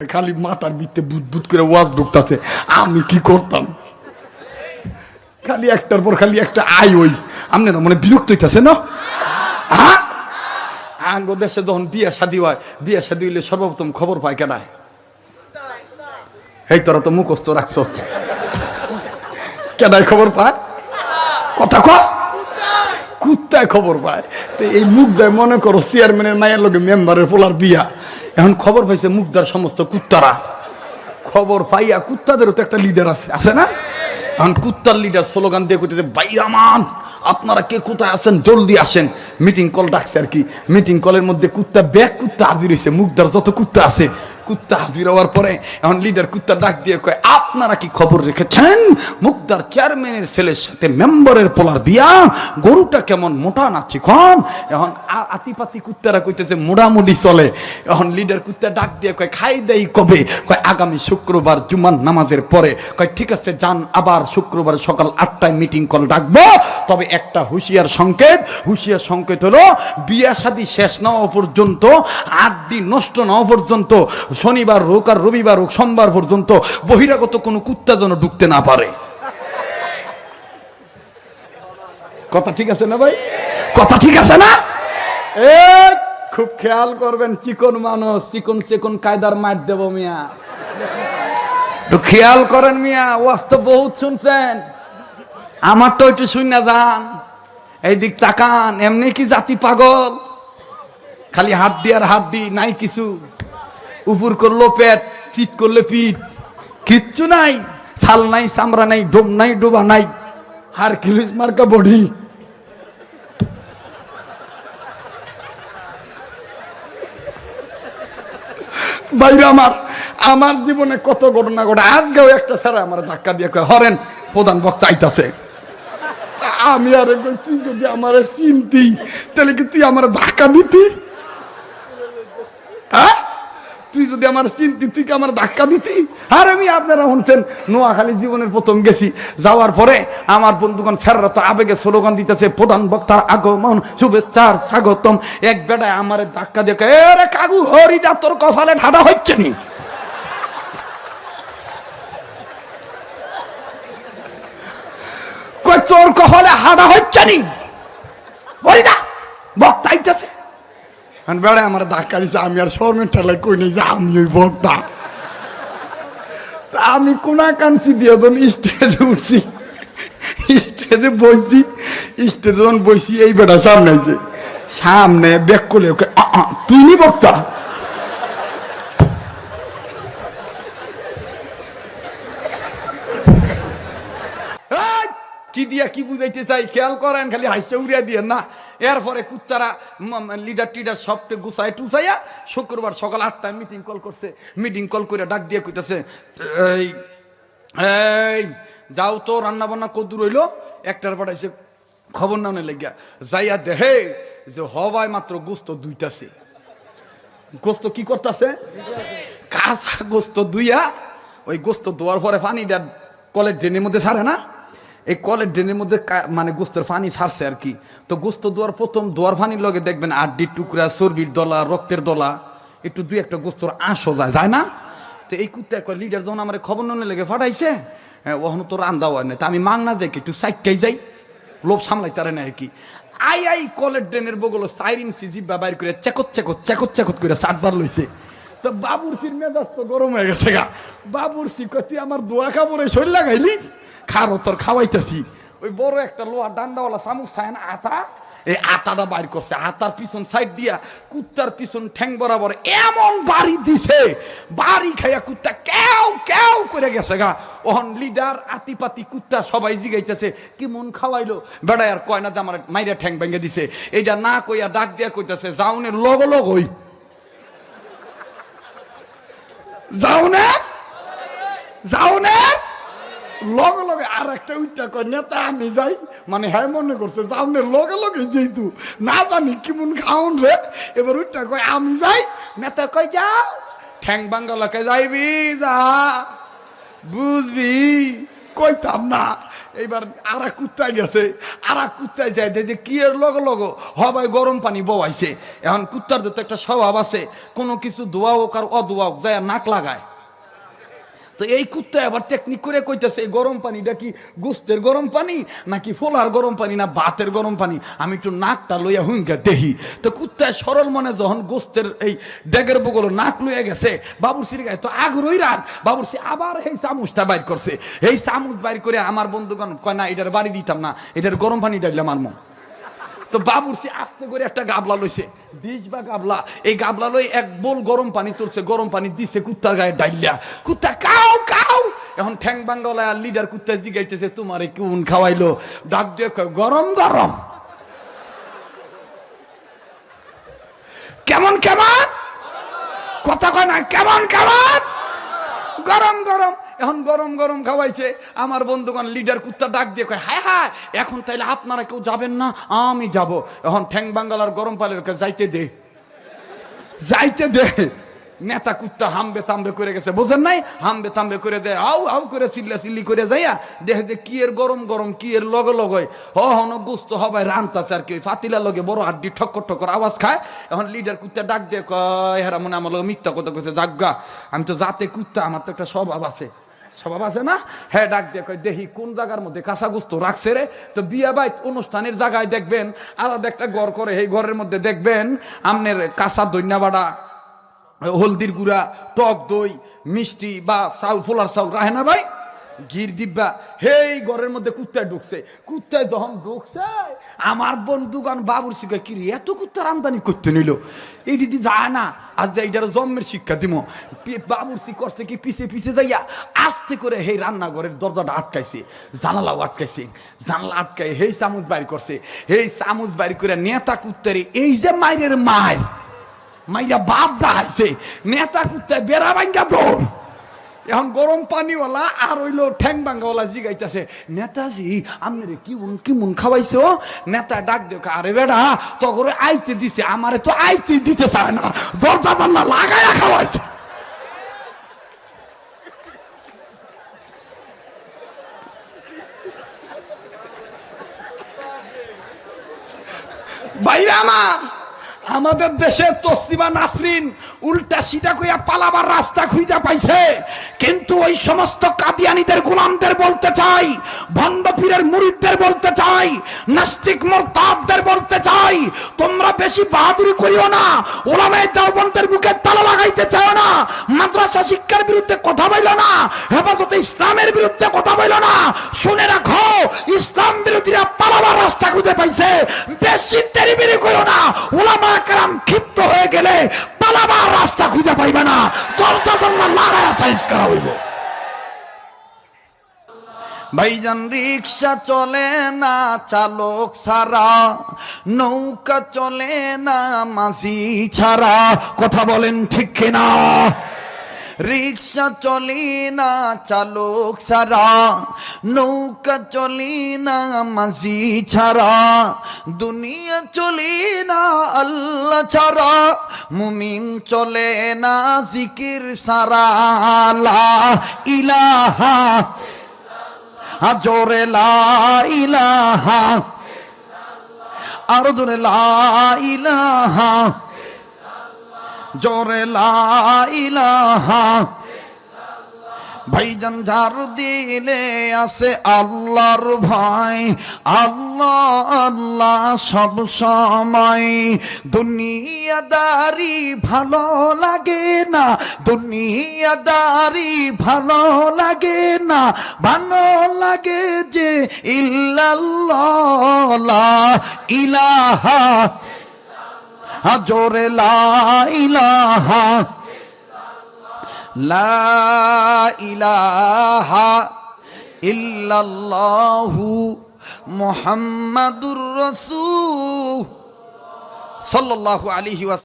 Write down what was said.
খালি মাথার বুট বুট করে ওয়াজ ঢুকতাছে। আমি কি করতাম? খালি একটার পর খালি একটা আই ওই। আপনারা মনে বিরক্ত হইতাছে, না? হ্যাঁ? আঙ্গ দেশে যখন বিয়া শাদি হয়, বিয়া শাদি হইলে সর্বপ্রথম খবর পায় কেডায়? এই তোরা তো মুখস্থ রাখছ কেডায় খবর পায়? কথা ক। কুত্তায় খবর পায়। তো এই মুখ দেয় মনে করো চেয়ারম্যানের মায়ের লোকে মেম্বারের পোলার বিয়া। এখন খবর পাইছে মুখদার সমস্ত কুত্তারা। খবর পাইয়া কুত্তাদেরও তো একটা লিডার আছে। আছে না? এখন কুত্তার লিডার স্লোগান দিয়ে করতেছে বাইরামান আপনারা কে কোথায় আছেন? জলদি আসেন। মিটিং কল ডাকছে আর কি। মিটিং কলের মধ্যে কুত্তা, ব্যাগ কুত্তা হাজির হয়েছে মুখদার যত কুত্তা আছে কুত্তা হাজির হওয়ার পরে এখন লিডার কুত্তা ডাক দিয়ে কয়, আপনারা কি খবর রেখেছেন? মুক্তার চেয়ারম্যানের ছেলের সাথে মেম্বারের পোলার বিয়া? গরুটা কেমন মোটা না চিকন? এখন আতিপাতি কুত্তারা কইতেছে মোটামুটি চলে। এখন লিডার কুত্তা ডাক দিয়ে কয়, খাই দেই কবে? কয়, আগামী শুক্রবার জুমান নামাজের পরে। কয়, ঠিক আছে, যান, আবার শুক্রবার সকাল আটটায় মিটিং কল ডাকবো। তবে একটা হুঁশিয়ার সংকেত হুঁশিয়ার সংকেত হলো, বিয়া শাদি শেষ না হওয়া পর্যন্ত, আট দিন নষ্ট না হওয়া পর্যন্ত শনিবার হোক আর রবিবার হোক সোমবার পর্যন্ত বহিরাগত কোনো কুত্তা যেন ঢুকতে না পারে। কথা ঠিক আছে না ভাই? কথা ঠিক আছে না? এ, খুব খেয়াল করবেন, চিকন মানুষ, চিকন চিকন কায়দার মার দেব মিয়া। একটু খেয়াল করেন মিয়া ওয়াজ তো বহুত শুনছেন। আমার তো একটু শুন যান। এই দিক তাকান, এমনি কি জাতি পাগল? খালি হাত দি আর হাত দি নাই কিছু। উপর করল পেট পিট করলে পিট কিচ্ছু নাই, ছাল নাই, চামড়া নাই, ডোম নাই, ডোবা নাই হার কিলিস মার্কা বডি। বাইরে আমার আমার জীবনে কত ঘটনা ঘটে, আজকেও একটা স্যার আমার ধাক্কা দিয়ে হরেন, প্রধান বক্তা আইতাছে। আমি আর তুই যদি আমার চিনতি, তাহলে কি তুই আমার ধাক্কা দিতি? হ্যাঁ? তুই যদি আমার চিনতি তুই কি আমার ধাক্কা দিতি? আর আমি আপনারা শুনছেন নোয়াখালী জীবনের প্রথম গেছি। যাওয়ার পরে আমার বন্ধুগণ স্যাররা তো আবেগে স্লোগান দিতেছে প্রধান বক্তার আগমন শুভেচ্ছার স্বাগতম। এক বেটায় আমার ধাক্কা দিয়ে কয়, এ রে কাগু হরিদা তোর কপালে ঠাডা হচ্ছে নি? তোর কপালে হাডা হচ্ছে নি? হরিদা বক্তা আইতেছে। আর বেড়ে আমার ধাক্কা দিছে আমি আর শর্মের ঠেলায় কই নাই যে আমি ওই বক্তা তা আমি কোনা কাঞ্চি দিয়ে যখন স্টেজে উঠছি স্টেজে বসছি স্টেজে যখন বসি এই বেটা সামনে আইছে। সামনে ব্যাক করলে ওকে "আ, আ, তুই নি বক্তা? কি দিয়া কি বুঝাইতে চাই? খেয়াল করেন খালি হাইসা উড়িয়া দিয়ে না? এরপরে কুত্তারা লিডার টিডার সবটে গুছাই টুসাইয়া শুক্রবার সকাল আটটায় মিটিং কল করছে। মিটিং কল করে ডাক দিয়ে কইতাছে, এই এই, যাও তো রান্না বান্না কদ্দুর হইল। একটার পর পাঠাইছে খবর নামনে লেগিয়া। যাইয়া দেহে যে হবায় মাত্র গোস্ত দুইটাছে। গোস্ত কি করতেছে? কাঁচা গোস্ত দুইয়া, ওই গোস্ত দোয়ার পরে পানিটা কলের ড্রেনের মধ্যে ছাড়ে না? এই কলের ড্রেনের মধ্যে মানে গোস্তের পানি ছাড়ছে আর কি। তো গোস্ত দোয়ার প্রথম দোয়ার পানির লগে দেখবেন আড্ডির টুকরা, চর্বির দলা, রক্তের দলা, একটু দুই একটা গোস্তর আঁশও যায় যায় না? তো এই কুত্তা কয়, লিডার, যখন আমার খবর ননে লেগে ফাটাইছে হ্যাঁ ওখানে তো রান্দাও হয় না। তা আমি মাংনা যাই একটু সাইটটাই যাই, লোভ সামলাই তারে না আর কি। আই আই, কলের ড্রেনের বগল সাইরিন সিজি বাইর করে চেকত চেকত চেকত চেকত করে সাতবার লইছে। তো বাবুর সির মেজাজ তো গরম হয়ে গেছে গা। বাবুর সি কতি আমার দোয়া কাপড়ে শরীর লাগাইলি? খারো তোর খাওয়াইতেছি। ওই বড় একটা লোয়া ডান্ডাওয়ালা চামচ থাকে না, আতা? এই আতাটা বাইর করছে। আতার পিছন সাইড দিয়া কুত্তার পিছন ঠ্যাং বরাবর এমন বাড়ি দিছে, বাড়ি খাইয়া কুত্তা কেউ কেউ করে গেছে গা। ওহন লিডার আতিপাতি কুত্তা সবাই জিগাইতেছে, কি মন খাওয়াইলো? বেড়ায় আর কয় না যে আমার মাইরা ঠ্যাং ভেঙে দিছে। এইটা না কইয়া ডাক দিয়া কইতাছে যাওনের লগ লগ হই। যাও না লগে লগে আর একটা উচ্চা কয়, নেতা, আমি যাই। মানে হ্যাঁ মনে করছে যাওনে লগে লগে যেহেতু না জানি কেমন খাওন রে। এবার উচ্চা কয়, আমি যাই। নেতা কয়, যাও। ঠ্যাং বাঙ্গালাকে যাইবি, যা। বুঝবি? কইতাম না। এইবার আর এক কুত্তায় গেছে। আর এক কুত্তায় যায় যে কি এর লগ লগ হবাই গরম পানি বওয়াইছে। এখন কুত্তার তো একটা স্বভাব আছে, কোনো কিছু দোয়া হোক আর অদোয়া হোক যায় নাক লাগায়। তো এই কুত্তা আবার টেকনিক করে কইতেছে, এই গরম পানিটা কি গোস্তের গরম পানি? নাকি ফোলার গরম পানি না ভাতের গরম পানি? আমি একটু নাকটা লইয়া হুঙ্গা দেহি। তো কুত্তায় সরল মনে যখন গোস্তের এই ডেগের বগল নাক লইয়া গেছে বাবুরসির গায়ে, তো আগ্রহী রাগ বাবুরসি আবার এই চামুচটা বাইর করছে। এই চামুচ বাইর করে আমার বন্ধুগণ কয়, না, এটার বাড়ি দিতাম না, এটার গরম পানি ডাইলাম আমার তো বাবুরসি আস্তে করে একটা গাবলা লইছে। ডিশ বা গাবলা। এই গাবলা লই এক বোল গরম পানি তুলছে, গরম পানি দিছে কুত্তার গায়ে ডাইলিয়া কুত্তা কাউ কাউ। এখন ঠ্যাং বাঙ্গলা আর লিডার কুত্তা জিগাইতেছে, তোমারে কোন খাওয়াইলো? ডাক দিয়ে গরম গরম। কেমন কেমন? কথা কয় না, কেমন কেমন? গরম গরম। এখন গরম গরম খাওয়াইছে। আমার বন্ধুগণ লিডার কুত্তা ডাক দিয়ে কয় হ্যাঁ হ্যাঁ এখন তাইলে আপনারা কেউ যাবেন না, আমি যাব। এখন ঠ্যাং বাঙ্গালার গরম পালের যাইতে দে। যাইতে দে। নেতা কুত্তা হামবে তামবে করে গেছে, বুঝেন নাই? হামবে তামবে করে দেয়, আউ আউ করে চিল্লা চিল্লি করে যাইয়া দেখে যে কি এর গরম গরম, কি এর লগে লগে। হ হন গুস্ত হবাই রানতাছে আর কি ফাতিলা লগে বড় হাড্ডি ঠক্কর ঠক্কর আওয়াজ খায়। এখন লিডার কুত্তা ডাক দিয়ে কয়, হেরা মনে আমার লগে মিথ্যা কথা কইছে জাগা আমি তো জাতে কুত্তা, আমার তো একটা স্বভাব আছে। স্বভাব আছে না? হ্যাঁ ডাক দিয়ে কয়, দেখি কোন জায়গার মধ্যে কাঁচা গুস্ত রাখছে রে? তো বিয়া বাইত অনুষ্ঠানের জায়গায় দেখবেন, আলাদা একটা ঘর করে এই ঘরের মধ্যে দেখবেন, আমনের কাঁচা দৈন্যা বাড়া, হলদির গুড়া, টক দই, মিষ্টি বা চাউল, ফোলার চাউল রাহে না ভাই? গির ডিব্বা হেই ঘরের মধ্যে কুত্তায় ঢুকছে। কুত্তায় যখন ঢুকছে আমার বন্ধুগান বাবুর শিখে কি রে, এত কুত্তার আমদানি করতে নিল? এই দিদি যায় না আজ যে এইটার জন্মের শিক্ষা দিব বাবুর সি করছে কি পিছে পিছে যাইয়া আস্তে করে হেই রান্নাঘরের দরজাটা আটকাইছে জানালাও আটকাইছে জানালা আটকাই হেই চামচ বাইর করছে। হেই চামচ বাইর করে নেতা কুত্তারে এই যে মায়ের মায়ের মাইয়া বাপ ডাহাইছে নেতা কুত্তায় বেড়া ভাঙ্গা দৌড়। এখন গরম পানিওয়ালা আর হইল ঠ্যাং ভাঙ্গাওয়ালা জিগাইতেছে নেতাজি আপনারে কি উন কি মন খাওয়াইছো? নেতা ডাক দেখ আরে বেড়া তো করে আইতে দিছে, আমারে তো আইতে দিতে চায় না, দরজা জানলা লাগাইয়া খাওয়াইছে। বাইরে আমার, আমাদের দেশে তসলিমা নাসরিন উল্টা সিধা কইয়া পালাবার রাস্তা খুঁজা পাইছে। কিন্তু ওই সমস্ত কাদিয়ানিদের, গোলামদের বলতে চাই ভণ্ড পীরের মুরিদদের বলতে চাই, নাস্তিক মোরতাবদের বলতে চাই, তোমরা বেশি বাহাদুরি করিও না, ওলামায়ে দেওবন্দের মুখে তালা লাগাইতে চাও না, মাদ্রাসা শিক্ষার বিরুদ্ধে কথা বইল না, হেফাজতে ইসলামের বিরুদ্ধে কথা বইল না। শুনে রাখো, ইসলাম বিরোধীরা পালাবার রাস্তা খুঁজে পাইছে। বেশি তেরিবিরি করো না, ওলামা কারাম ক্ষিপ্ত হয়ে গেলে পালাবার রাস্তা খুঁজে পাইবে না। জানলা লাগায় সাইজ করা হইব। ভাইজান রিক্সা চলে না, চালক ছাড়া, নৌকা চলে না, মাঝি ছাড়া, কথা বলেন ঠিক কিনা? রিক্সা চলি না, চালক ছাড়া, নৌকা চলি না, মাঝি ছাড়া, দুনিয়া চলি না, আল্লাহ ছাড়া, মুমিন চলে না, জিকির সারা ইলাহা জোরে ইলাহা আরও লা ইলাহা জোরে লা ইলাহা। ভাইজান ঝার দিলে আছে আল্লাহর ভাই আল্লাহ আল্লাহ সব সময়। দুনিয়াদারি ভালো লাগে না, দুনিয়াদারি ভালো লাগে না। ভালো লাগে যে ইল্লাল্লাহ ইলাহা। জোরে লা ইলাহা লা ইলাহা ইল্লাল্লাহু মুহাম্মাদুর রাসূল সাল্লাল্লাহু আলাইহি